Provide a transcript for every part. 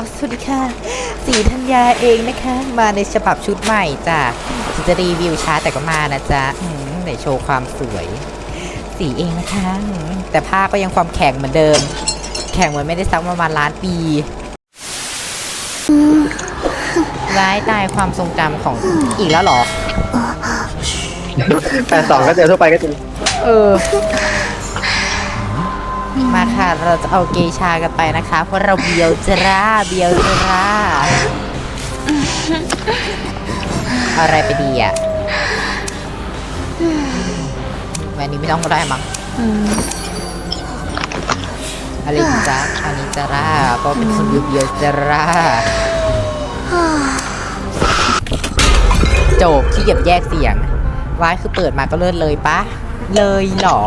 อ๋อสวัสดีค่ะ สีธัญญาเองนะคะ มาในฉบับชุดใหม่จ้ะถึงจะรีวิวช้าแต่ก็มานะจ๊ะอืมไหนโชว์ความสวย สีเองนะคะอืมแต่ผ้าก็ยังความแข็งเหมือนเดิม แข็งเหมือนไม่ได้ซักประมาณล้านปีร้ายตายความทรงจำของอีกแล้วเหรอแปดสองก็เจอทั่วไปก็จริงเออ มาค่ะ เราจะเอาเกชากันไปนะคะ เพราะเราเบียวจราเบียวจราเอาอะไรไปดีอะวันนี้ไม่ต้องก็ได้มั้งอะไรดีจ๊ะอันนี้จราเพราะเป็นคนเบียวเบียวจราโจบที่เก็บแยกเสียงว้ายคือเปิดมาก็เลิศเลยปะ เลยเหรอ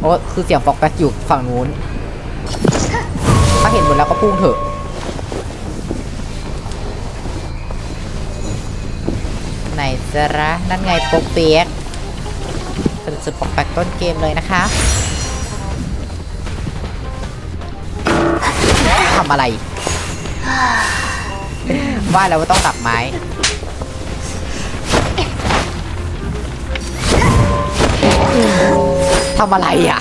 โอ้คือเสียงฟอกแบ็กอยู่ฝั่งนู้น ถ้าเห็นหมดแล้วก็พุ่งเถอะ ไหนจะระนั่นไงโปกเปียกเป็นสุดปอกแบ็กต้นเกมเลยนะคะทำอะไร ว่าแล้วว่าต้องตัดไม้ ทำอะไรอะ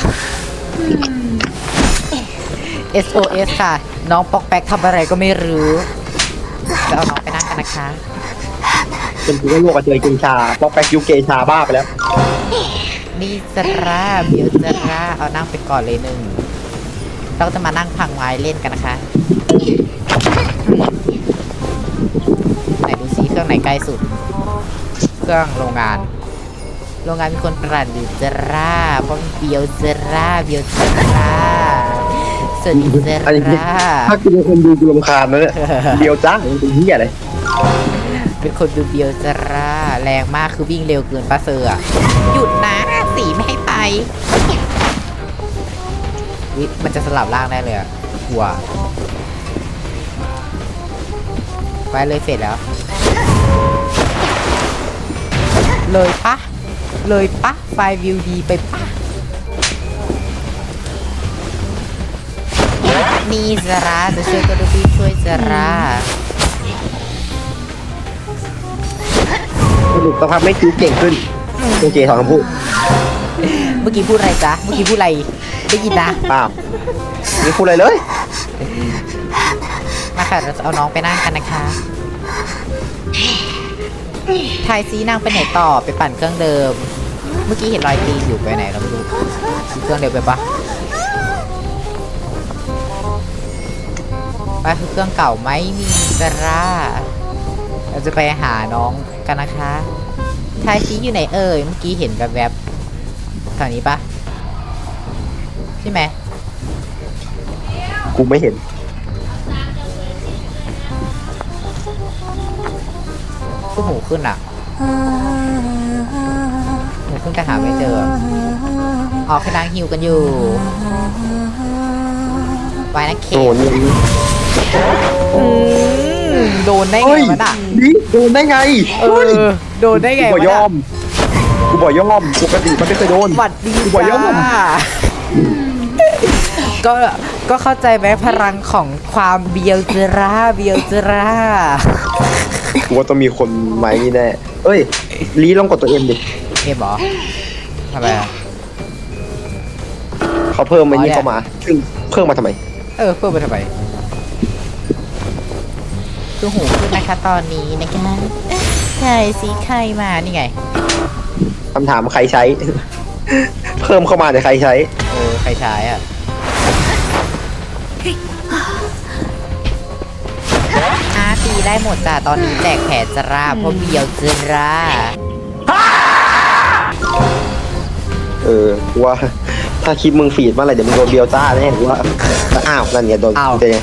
SOS ค่ะ น้องปอกแป๊กทำอะไรก็ไม่รู้จะเอาน้องไปนั่งกันนะคะ เป็นผู้โลกกับเจอเกชาป๊อกแป๊กยูเกชาบ้าไปแล้ว นี่จราเบียวจราเอานั่งไปก่อนเลยหนึ่ง เราจะมานั่งพังไม้เล่นกันนะคะ ไหนดูซิเครื่องไหนใกล้สุด เครื่องโรงงาน โรงงานมีคนปรันอยู่จราเพราะมันเบียวจราเบียวจราสวัสดีจอันนี้ราถ้ากูเป็นคนดูกูรำคาญนะเนี่ยเดียวจ้ามันเป็นเหี้ยอะไรเป็นคนดูเบียวจราแรงมากคือวิ่งเร็วเกินป้าเซอร์อะหยุดนะสีไม่ให้ไปวิมันจะสลับร่างได้เลยอะกลัวไปเลยเสร็จแล้ว เลยปะ เลยปะไฟล์วิวดีไปปะนี่จราจะช่วยก็ดูพี่ช่วยจราสรุปสภาพไม่คิวเก่งขึ้นโอเคสองคำพูดเมื่อกี้พูดอะไรจ๊ะเมื่อกี้พูดอะไรได้ยินนะเปล่านี่พูดอะไรเลย มาค่ะเราจะเอาน้องไปนั่งกันนะคะ ทายซีนั่งไปไหนต่อไปปั่นเครื่องเดิม เมื่อกี้เห็นรอยตีนอยู่ไปไหนเราไม่รู้เครื่องเดิมไปปะไปคือเครื่องเก่าไหมมีกระร่าเราจะไปหาน้องกันนะคะทายซีอยู่ไหนเอ่ยเมื่อกี้เห็นแบบแบบแถวนี้ปะใช่ไหมกูไม่เห็น ก็หูขึ้นอะหูขึ้นแต่หาไม่เจอออกกำลังหิวกันอยู่ไว้นะเคโอ้โหนี่อืมโดนได้ไงเฮ้ยวะน่ะนี่โดนได้ไงเอเฮ้ยอโดนได้ไงกูบอวะยอน่ะมกูบอยอมปกติมันไม่เคยโดนหวัดดีกูบอกย่อมจ้าก็ก็เข้าใจไหมพลังของความเบียวจราเบียวจรา กูว่าต้องมีคนไหมนี่แน่เอ้ยลีลองกดตัวเอ็มดิเอ็มเหรอทำไมอะเขาเพิ่มไอ้นี่อ๋อเนี่ยเข้ามาซึ่งเพิ่มมาทำไม เออเพิ่มไปทำไมคือหูขึ้นนะคะตอนนี้นะคะใครสีใครมานี่ไงคำถามใครใช้ เพิ่มเข้ามาแต่ใครใช้ เออใครใช้อะ ได้หมดจ้ะตอนนี้แตกแผลจราเพราะเบียวจราเออกูว่าถ้าคลิปมึงฟีดเมื่อไหร่เดี๋ยวมึงโดนเบียวจ้าแน่กูว่าอ้าวนั่นไงโดนอ้าวเจอไง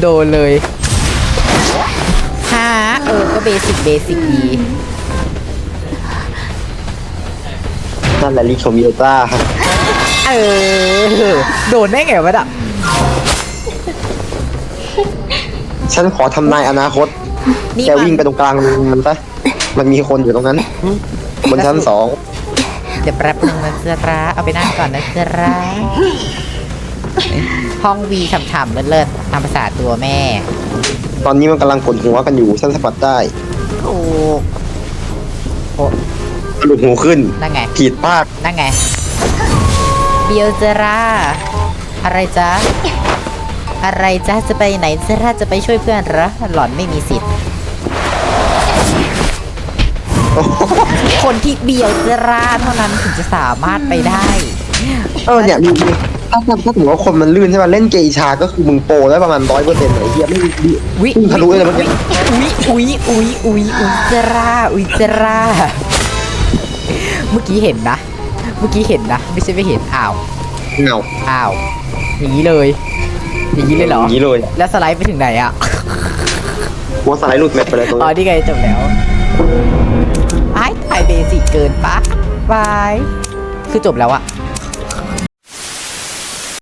โดนเลยฮะเออก็เบสิกเบสิกดีนั่นแหละลีของเบียวจ้าเออโดนได้ไงวะน่ะ ฉันขอทำนายอนาคตนี่แกมันวิ่งไปตรงกลางโรงงานซะมันมีคนอยู่ตรงนั้น บนชั้นสอง เดี๋ยวแป๊บนึงนะจราเอาไปนั่งก่อนนะจราห้องวีฉ่ำๆเลิศๆตามภาษาตัวแม่ ตอนนี้มันกำลังกดหัวกันอยู่ฉันสัมผัสได้ถูกโอ้หลุดหูขึ้น นั่นไง ผิดพลาด นั่นไง เบียวเจรา อะไรจ๊ะ อะไรจ๊ะจะไปไหนเจราจะไปช่วยเพื่อนเหรอหล่อนไม่มีสิทธิ์ คนที่เบียวเจราเท่านั้นถึงจะสามารถไปได้ เออเนี่ยมีมีถ้าถ้าถ้าถือว่าคนมันลื่นใช่ป่ะเล่นเกย์ชาก็คือมึงโปรได้ประมาณร้อยเปอร์เซ็นต์ไอ้เหี้ยไม่มีวิพุ่งทะลุเลยเมื่อกี้อุ๊ยอุ๊ยอุ๊ยอุ๊ยอุ๊ยเจราอุ๊ยเจราเมื่อกี้เห็นนะ เมื่อกี้เห็นนะ ไม่ใช่ไม่เห็นอ้าวเงาอ้าวอย่างนี้เลย อย่างนี้เลยเหรอ อย่างนี้เลยแล้วสไลด์ไปถึงไหนอะหัวสไลด์หลุดแมปไปเลยตรงอ๋อ นี้นี่ไงจบแล้วไอ้ถ่ายเบสิกเกินปะบาย คือจบแล้วอะ